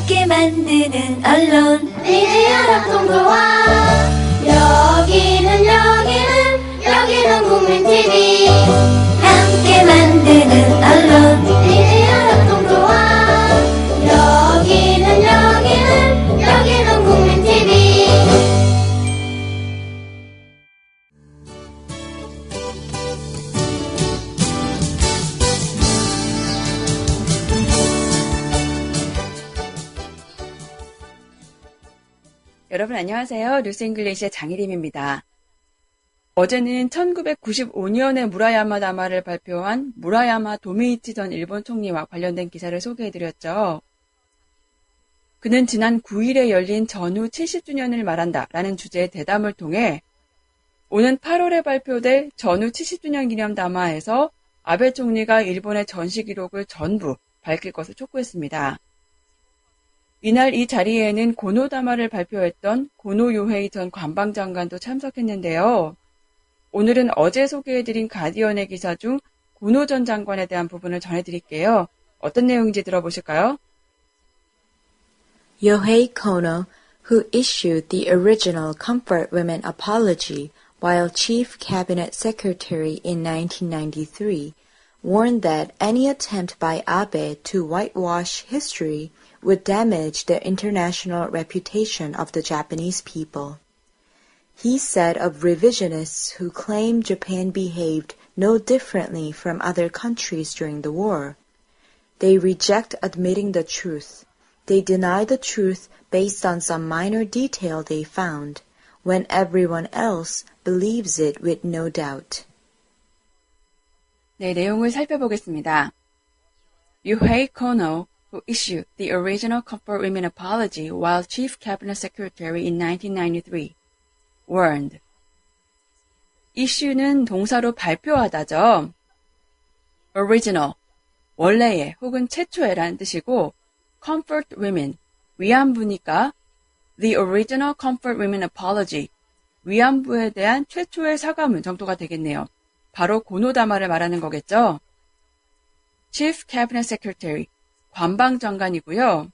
함께 만드는 언론. 미디어 합동조화 여기는 여기는 여기는 국민TV 여러분 안녕하세요. 뉴스 잉글리시의 장희림입니다. 어제는 1995년에 무라야마 다마를 발표한 무라야마 도미이치 전 일본 총리와 관련된 기사를 소개해드렸죠. 그는 지난 9일에 열린 전후 70주년을 말한다 라는 주제의 대담을 통해 오는 8월에 발표될 전후 70주년 기념 담화에서 아베 총리가 일본의 전시 기록을 전부 밝힐 것을 촉구했습니다. 이날 이 자리에는 고노다마를 발표했던 고노 요헤이 전 관방장관도 참석했는데요. 오늘은 어제 소개해드린 가디언의 기사 중 고노 전 장관에 대한 부분을 전해드릴게요. 어떤 내용인지 들어보실까요? Yohei Kono, who issued the original Comfort Women apology while Chief Cabinet Secretary in 1993, warned that any attempt by Abe to whitewash history would damage the international reputation of the Japanese people. He said of revisionists who claim Japan behaved no differently from other countries during the war. They reject admitting the truth. They deny the truth based on some minor detail they found, when everyone else believes it with no doubt. 네, 내용을 살펴보겠습니다. Yuhei Kono, who issued the original Comfort Women apology while Chief Cabinet Secretary in 1993, warned. issue는 동사로 발표하다죠. original, 원래의 혹은 최초의라는 뜻이고, comfort women, 위안부니까 the original comfort women apology, 위안부에 대한 최초의 사과문 정도가 되겠네요. 바로 고노다마를 말하는 거겠죠. Chief Cabinet Secretary, 관방장관이고요.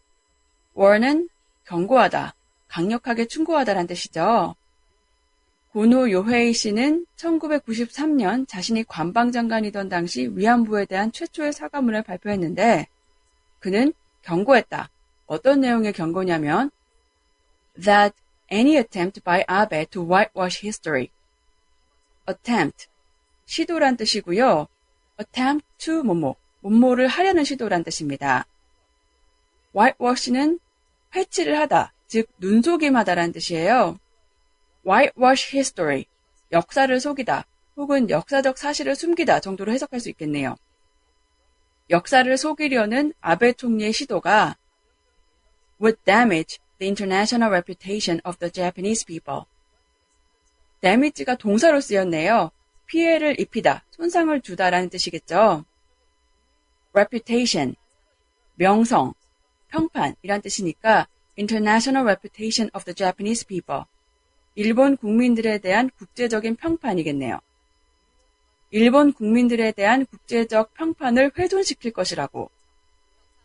war는 경고하다, 강력하게 충고하다란 뜻이죠. 고노 요헤이 씨는 1993년 자신이 관방장관이던 당시 위안부에 대한 최초의 사과문을 발표했는데 그는 경고했다. 어떤 내용의 경고냐면 that any attempt by Abe to whitewash history attempt 시도란 뜻이고요. attempt to 뭐뭐 뭐뭐를 하려는 시도란 뜻입니다. whitewash는 회치를 하다, 즉 눈속임하다라는 뜻이에요. whitewash history, 역사를 속이다 혹은 역사적 사실을 숨기다 정도로 해석할 수 있겠네요. 역사를 속이려는 아베 총리의 시도가 would damage the international reputation of the Japanese people. damage가 동사로 쓰였네요. 피해를 입히다, 손상을 주다라는 뜻이겠죠. Reputation, 명성, 평판이란 뜻이니까 international reputation of the Japanese people. 일본 국민들에 대한 국제적인 평판이겠네요. 일본 국민들에 대한 국제적 평판을 훼손시킬 것이라고.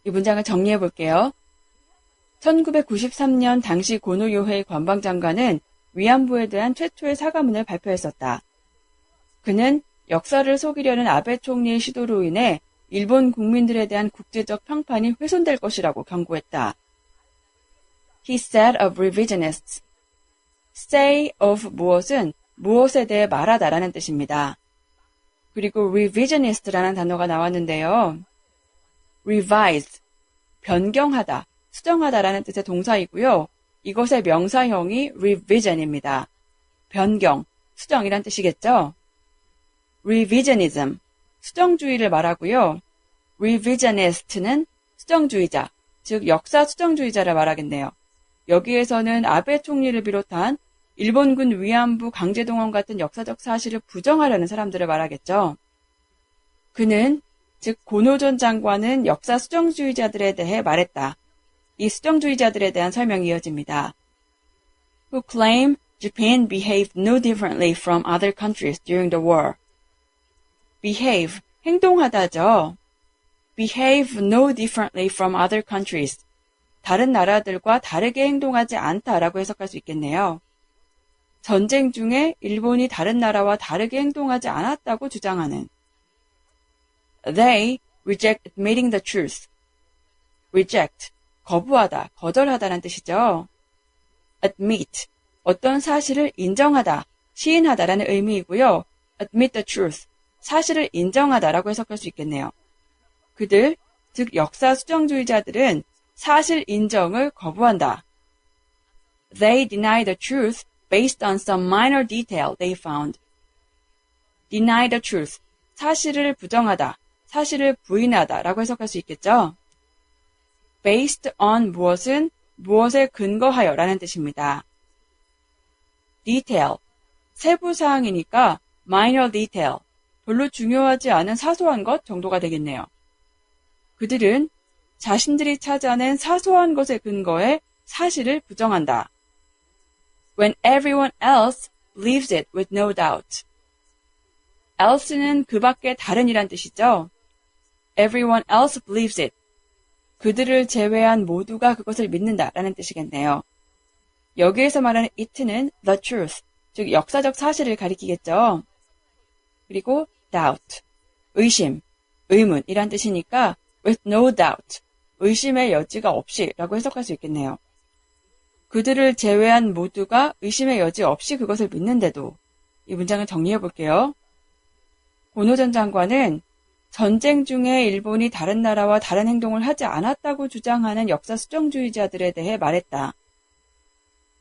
이 문장을 정리해 볼게요. 1993년 당시 고노요헤이 관방장관은 위안부에 대한 최초의 사과문을 발표했었다. 그는 역사를 속이려는 아베 총리의 시도로 인해 일본 국민들에 대한 국제적 평판이 훼손될 것이라고 경고했다. He said of revisionists. say of 무엇은 무엇에 대해 말하다라는 뜻입니다. 그리고 revisionist라는 단어가 나왔는데요. revise, 변경하다, 수정하다라는 뜻의 동사이고요. 이것의 명사형이 revision입니다. 변경, 수정이란 뜻이겠죠? revisionism, 수정주의를 말하고요. Revisionist는 수정주의자, 즉 역사 수정주의자를 말하겠네요. 여기에서는 아베 총리를 비롯한 일본군 위안부 강제동원 같은 역사적 사실을 부정하려는 사람들을 말하겠죠. 그는 즉 고노 전 장관은 역사 수정주의자들에 대해 말했다. 이 수정주의자들에 대한 설명이 이어집니다. Who claim Japan behaved no differently from other countries during the war. behave, 행동하다죠. Behave no differently from other countries. 다른 나라들과 다르게 행동하지 않다라고 해석할 수 있겠네요. 전쟁 중에 일본이 다른 나라와 다르게 행동하지 않았다고 주장하는 They reject admitting the truth. reject, 거부하다, 거절하다라는 뜻이죠. admit, 어떤 사실을 인정하다, 시인하다라는 의미이고요. admit the truth, 사실을 인정하다라고 해석할 수 있겠네요. 그들, 즉 역사 수정주의자들은 사실 인정을 거부한다. They deny the truth based on some minor detail they found. deny the truth, 사실을 부정하다, 사실을 부인하다 라고 해석할 수 있겠죠. based on 무엇은 무엇에 근거하여 라는 뜻입니다. detail, 세부사항이니까 minor detail, 별로 중요하지 않은 사소한 것 정도가 되겠네요. 그들은 자신들이 찾아낸 사소한 것에 근거해 사실을 부정한다. When everyone else believes it with no doubt. else는 그 밖에 다른이란 뜻이죠. Everyone else believes it. 그들을 제외한 모두가 그것을 믿는다라는 뜻이겠네요. 여기에서 말하는 it는 the truth, 즉 역사적 사실을 가리키겠죠. 그리고 doubt, 의심, 의문이란 뜻이니까 with no doubt, 의심의 여지가 없이 라고 해석할 수 있겠네요. 그들을 제외한 모두가 의심의 여지 없이 그것을 믿는데도 이 문장을 정리해 볼게요. 고노 전 장관은 전쟁 중에 일본이 다른 나라와 다른 행동을 하지 않았다고 주장하는 역사 수정주의자들에 대해 말했다.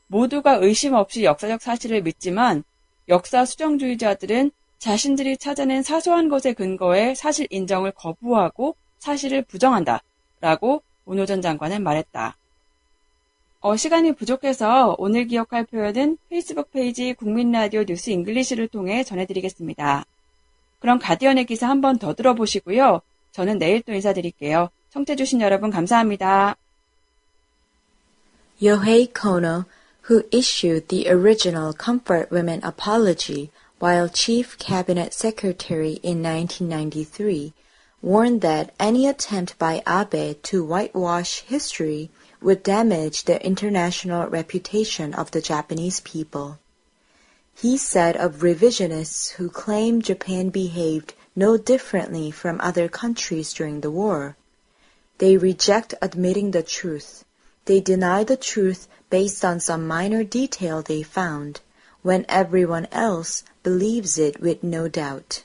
모두가 의심 없이 역사적 사실을 믿지만 역사 수정주의자들은 자신들이 찾아낸 사소한 것에 근거해 사실 인정을 거부하고 사실을 부정한다. 라고 오노 전 장관은 말했다. 어, 시간이 부족해서 오늘 기억할 표현은 페이스북 페이지 국민라디오 뉴스 잉글리시를 통해 전해드리겠습니다. 그럼 가디언의 기사 한 번 더 들어보시고요. 저는 내일 또 인사드릴게요. 청취해주신 여러분 감사합니다. Yohei Kono, who issued the original Comfort Women apology while Chief Cabinet Secretary in 1993, warned that any attempt by Abe to whitewash history would damage the international reputation of the Japanese people. He said of revisionists who claim Japan behaved no differently from other countries during the war. They reject admitting the truth. They deny the truth based on some minor detail they found, when everyone else believes it with no doubt.